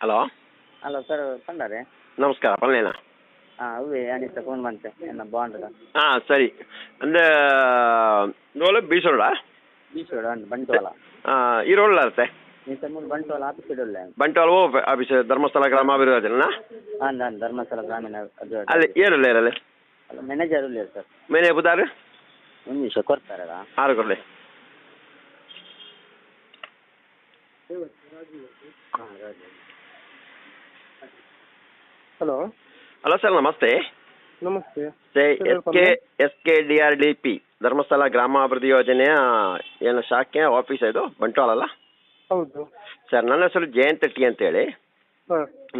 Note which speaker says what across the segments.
Speaker 1: Hello?
Speaker 2: Hello sir ಪಂಡಾರೆ
Speaker 1: ನಮಸ್ಕಾರ ಪಲ್ಲೇನ
Speaker 2: ಹಾಂ ಅವೇ Anita phone ಬಂತೆ ನನ್ನ ಬಾಂಡ್ದ
Speaker 1: ಹಾಂ ಸರಿ. ಅಂದ್ರೆ ರೋಲ್ ಬೀಸೋಳ
Speaker 2: ಬೀಚೋಡ ಉಂಟು ಬಂಟ್ವಾಳ.
Speaker 1: ಈ ರೋಲ್ ಇರುತ್ತೆ
Speaker 2: ನೀವು ಸರ್ ಮೂರು ಬಂಟ್ವಾಳ ಆಫೀಸ್ ಇಡಲ್ಲ
Speaker 1: ಬಂಟ್ವಾಳ ಓ ಆಫೀಸ್ ಧರ್ಮಸ್ಥಳ ಗ್ರಾಮಾಭಿವೃದ್ಧಿನ
Speaker 2: ಹಾಂ ನಾನು ಧರ್ಮಸ್ಥಳ ಗ್ರಾಮೀಣ
Speaker 1: ಅಲ್ಲಿ ಏರಲ್ಲ ಇರಲ್ಲ
Speaker 2: ಅಲ್ಲ ಮ್ಯಾನೇಜರ್ ಇಲ್ಲ ಸರ್
Speaker 1: ಮೇನೆ ಬುಧಾರು
Speaker 2: ಒಂದು ನಿಮಿಷ ಕೊಡ್ತಾರಲ್ಲ
Speaker 1: ಆರು ಕೊಡಲಿ.
Speaker 2: ಹಾಂ ರಾಜು
Speaker 3: ಹಲೋ.
Speaker 1: ಹಲೋ ಸರ್ ನಮಸ್ತೆ.
Speaker 3: ನಮಸ್ತೆ.
Speaker 1: S K S K D R D P Dharmasthala ಗ್ರಾಮಾಭಿವೃದ್ಧಿ ಯೋಜನೆಯ ಏನು ಶಾಖೆ ಆಫೀಸ್ ಇದು ಬಂಟ್ವಾಳ ಅಲ್ಲ?
Speaker 3: ಹೌದು.
Speaker 1: ಸರ್ ನನ್ನ ಹೆಸರು ಜಯಂತ್ ಟಿ ಅಂತ
Speaker 3: ಹೇಳಿ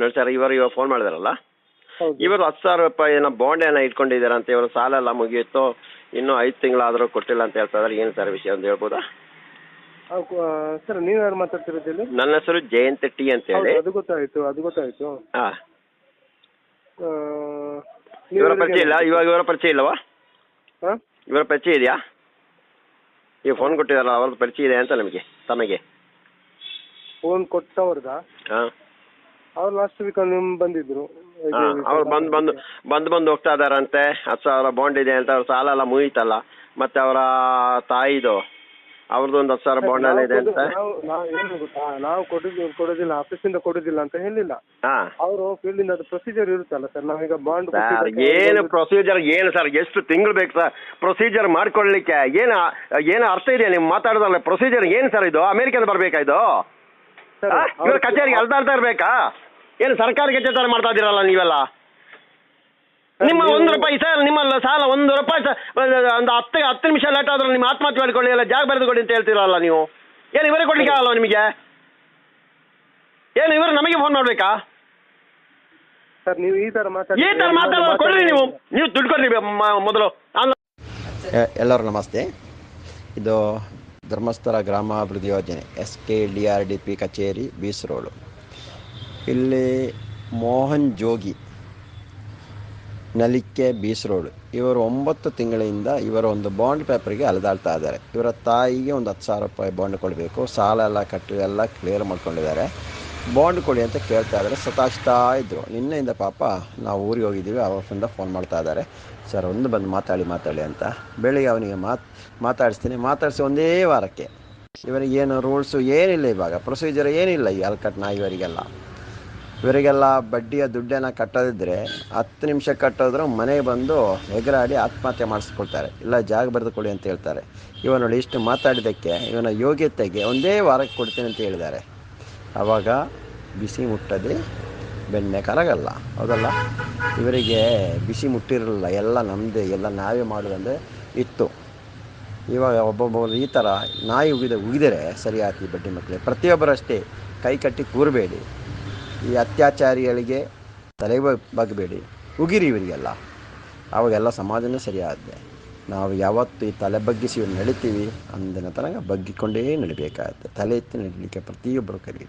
Speaker 1: ನೋಡಿ ಸರ್ ಇವರು ಇವಾಗ ಫೋನ್ ಮಾಡಿದಾರಲ್ಲ? ಇವರು ಹತ್ತು ಸಾವಿರ ರೂಪಾಯಿ ಏನೋ ಬಾಂಡ್ ಏನೋ ಇಟ್ಕೊಂಡಿದ್ದಾರೆ ಅಂತ ಇವರು ಸಾಲ ಎಲ್ಲ ಮುಗಿಯಿತು ಇನ್ನು ಐದು ತಿಂಗಳಾದರೂ ಕೊಟ್ಟಿಲ್ಲ ಅಂತ ಹೇಳ್ತಾ ಇದ್ದಾರೆ ಏನು ಸರ್ ವಿಷಯ ಅಂತ ಹೇಳ್ಬೋದಾ?
Speaker 3: ಸರ್ ನೀವು ಯಾರು ಮಾತಾಡ್ತಿರೋದು ಇಲ್ಲಿ
Speaker 1: ನನ್ನ ಹೆಸರು ಜಯಂತ್ ಟಿ ಅಂತ
Speaker 3: ಹೇಳಿ ಅದು ಗೊತ್ತಾಯ್ತು ಅದು ಗೊತ್ತಾಯ್ತು.
Speaker 1: ಹಾಂ. ಇವರ ಪರಿಚಯ ಇಲ್ಲ? ಇವಾಗ ಇವರ ಪರಿಚಯ ಇಲ್ಲವಾ?
Speaker 3: ಹಾಂ
Speaker 1: ಇವರ ಪರಿಚಯ ಇದೆಯಾ? ಈ ಫೋನ್ ಕೊಟ್ಟಿದಾರಲ್ಲ ಅವ್ರದ್ದು ಪರಿಚಯ ಇದೆ ಅಂತ ನಮಗೆ ತಮಗೆ.
Speaker 3: ಫೋನ್ ಕೊಟ್ಟವ್ರದ?
Speaker 1: ಹಾಂ.
Speaker 3: ಅವ್ರು ಲಾಸ್ಟ್ ವೀಕ್ ನಿಮ್ಮ ಬಂದಿದ್ರು.
Speaker 1: ಅವ್ರು ಬಂದು ಬಂದು ಬಂದು ಬಂದು ಹೋಗ್ತಾ ಇದಾರಂತೆ ಹತ್ತು ಸಾವಿರ ಬಾಂಡ್ ಇದೆ ಅಂತ ಅವ್ರ ಸಾಲ ಎಲ್ಲ ಮುಗೀತಲ್ಲ. ಮತ್ತೆ ಅವರ ತಾಯಿದು. ಅವ್ರದ್ದು ಒಂದು ಹತ್ತು ಸಾವಿರ ಬಾಂಡ್ ಇದೆ ಅಂತ?
Speaker 3: ನಾವು ಕೊಡುದಿಲ್ಲ ಏನು ಗೊತ್ತಾ? ನಾವು ಕೊಡೋದು ಕೊಡೋದಿಲ್ಲ ಆಫೀಸಿಂದ ಕೊಡೋದಿಲ್ಲ ಅಂತ ಹೇಳಿಲ್ಲ.
Speaker 1: ಹಾ.
Speaker 3: ಅವರು ಫೀಲ್ಡಿಂದ ಅದು ಪ್ರೊಸೀಜರ್ ಇರುತ್ತಲ್ಲ ಸರ್ ನಾವೀಗ ಬಾಂಡ್
Speaker 1: ಸರ್ ಏನು ಪ್ರೊಸೀಜರ್ ಏನು ಸರ್ ಎಷ್ಟು ತಿಂಗಳು ಬೇಕು ಸರ್ ಪ್ರೊಸೀಜರ್ ಮಾಡ್ಕೊಳ್ಳಿಕ್ಕೆ ಏನು ಏನು ಅರ್ಥ ಇದೆಯಾ ನೀವು ಮಾತಾಡೋದಲ್ಲ ಪ್ರೊಸೀಜರ್ ಏನು ಸರ್ ಇದು? ಅಮೆರಿಕಾದ ಬರಬೇಕಾ ಇದು? ಕಚೇರಿಗೆ ಅಲ್ದಾಡ್ತಾ ಇರಬೇಕಾ? ಏನು ಸರ್ಕಾರಿ ಕಚೇರಿ ಮಾಡ್ತಾ ಇದ್ದೀರಲ್ಲ ನೀವೆಲ್ಲ? ನಿಮ್ಮ ಒಂದು ರೂಪಾಯಿ ಸರ್ ನಿಮ್ಮಲ್ಲ ಸಾಲ ಒಂದು ರೂಪಾಯಿ ಒಂದು ಹತ್ತು ಹತ್ತು ನಿಮಿಷ ಲೇಟ್ ಆದ್ರೂ ನಿಮ್ಮ ಆತ್ಮಹತ್ಯೆ ಮಾಡಿಕೊಳ್ಳಿ ಎಲ್ಲ ಜಾಗ ಬರೆದು ಕೊಡಿ ಅಂತ ಹೇಳ್ತೀರಲ್ಲ ನೀವು. ಏನು ಇವರೇ ಕೊಡ್ಲಿಕ್ಕೆ ಆಗಲ್ಲ ನಿಮಗೆ? ಏನು ಇವರು ನಮಗೆ ಫೋನ್ ಮಾಡಬೇಕಾ?
Speaker 3: ಸರ್ ನೀವು ಈ ತರ ಮಾತಾಡಿ
Speaker 1: ಈ ಮಾತಾಡೋದು ಕೊಡ್ರಿ ನೀವು. ನೀವು ದುಡ್ಡು ಕೊಡ್ರಿ ಮೊದಲು.
Speaker 4: ಎಲ್ಲರು ಎಲ್ಲರೂ ನಮಸ್ತೆ. ಇದು ಧರ್ಮಸ್ಥಳ ಗ್ರಾಮಾಭಿವೃದ್ಧಿ ಯೋಜನೆ S K D R D P ಕಚೇರಿ ಬೀಸ್ ರೋಡು ಇಲ್ಲಿ ಮೋಹನ್ ಜೋಗಿ ನಲಿಕೆ ಬೀಸ್ ರೋಡ್ ಇವರು ಒಂಬತ್ತು ತಿಂಗಳಿಂದ ಇವರ ಒಂದು ಬಾಂಡ್ ಪೇಪರ್ಗೆ ಅಲೆದಾಡ್ತಾ ಇದ್ದಾರೆ. ಇವರ ತಾಯಿಗೆ ಒಂದು ಹತ್ತು ಸಾವಿರ ರೂಪಾಯಿ ಬಾಂಡ್ ಕೊಡಬೇಕು. ಸಾಲ ಎಲ್ಲ ಕಟ್ಟಿ, ಎಲ್ಲ ಕ್ಲಿಯರ್ ಮಾಡ್ಕೊಂಡಿದ್ದಾರೆ. ಬಾಂಡ್ ಕೊಡಿ ಅಂತ ಕೇಳ್ತಾ ಇದ್ದಾರೆ. ಸತಾಯಿಸ್ತಾ ಇದ್ದರು ನಿನ್ನೆಯಿಂದ ಪಾಪ ನಾವು ಊರಿಗೆ ಹೋಗಿದ್ದೀವಿ. ಅವರಿಂದ ಫೋನ್ ಮಾಡ್ತಾ ಇದ್ದಾರೆ. ಸರ್, ಒಂದು ಬಂದು ಮಾತಾಡಿ ಮಾತಾಡಿ ಅಂತ. ಬೆಳಿಗ್ಗೆ ಅವನಿಗೆ ಮಾತು, ಮಾತಾಡಿಸ್ತೀನಿ. ಮಾತಾಡಿಸಿ ಒಂದೇ ವಾರಕ್ಕೆ. ಇವರಿಗೆ ಏನು ರೂಲ್ಸು ಏನಿಲ್ಲ ಇವಾಗ. ಪ್ರೊಸೀಜರ್ ಏನಿಲ್ಲ ಈ ಅಲ್ಕಟ್ನ ಇವರಿಗೆಲ್ಲ. ಇವರಿಗೆಲ್ಲ ಬಡ್ಡಿಯ ದುಡ್ಡನ್ನು ಕಟ್ಟದಿದ್ದರೆ ಹತ್ತು ನಿಮಿಷ ಕಟ್ಟೋದ್ರು ಮನೆಗೆ ಬಂದು ಎಗರಾಡಿ ಆತ್ಮಹತ್ಯೆ ಮಾಡಿಸ್ಕೊಳ್ತಾರೆ. ಇಲ್ಲ, ಜಾಗ ಬರೆದು ಕೊಡಿ ಅಂತ ಹೇಳ್ತಾರೆ. ಇವನು ಇಷ್ಟು ಮಾತಾಡಿದ್ದಕ್ಕೆ ಇವನ ಯೋಗ್ಯತೆಗೆ ಒಂದೇ ವಾರಕ್ಕೆ ಕೊಡ್ತೀನಿ ಅಂತ ಹೇಳಿದ್ದಾರೆ. ಆವಾಗ ಬಿಸಿ ಮುಟ್ಟದೆ ಬೆಣ್ಣೆ ಕರಗಲ್ಲ. ಹೌದಲ್ಲ? ಇವರಿಗೆ ಬಿಸಿ ಮುಟ್ಟಿರಲಿಲ್ಲ. ಎಲ್ಲ ನಮ್ಮದೇ ಎಲ್ಲ ನಾವೇ ಮಾಡೋದಂದರೆ ಇತ್ತು. ಇವಾಗ ಒಬ್ಬೊಬ್ಬರು ಈ ಥರ ನಾಯಿ ಉಗಿದ, ಉಗಿದರೆ ಸರಿ ಆಯ್ತು ಈ ಬಡ್ಡಿ ಮಕ್ಕಳಿಗೆ ಪ್ರತಿಯೊಬ್ಬರಷ್ಟೇ ಕೈ ಕಟ್ಟಿ ಕೂರಬೇಡಿ. ಈ ಅತ್ಯಾಚಾರಿಗಳಿಗೆ ತಲೆ ಬಗ್ಬೇಡಿ ಉಗಿರಿ ಇವರಿಗೆಲ್ಲ ಅವಾಗೆಲ್ಲ ಸಮಾಜನೇ ಸರಿಯಾದ್ದೆ ನಾವು ಯಾವತ್ತು ಈ ತಲೆ ಬಗ್ಗಿಸಿ ಇವ್ರು ನಡಿತೀವಿ ಅಂದಿನ ತನಕ ಬಗ್ಗಿಕೊಂಡೇ ನಡಿಬೇಕಾಗತ್ತೆ. ತಲೆ ಎತ್ತಿ ನಡಿಲಿಕ್ಕೆ ಪ್ರತಿಯೊಬ್ಬರು ಕರೀರಿ.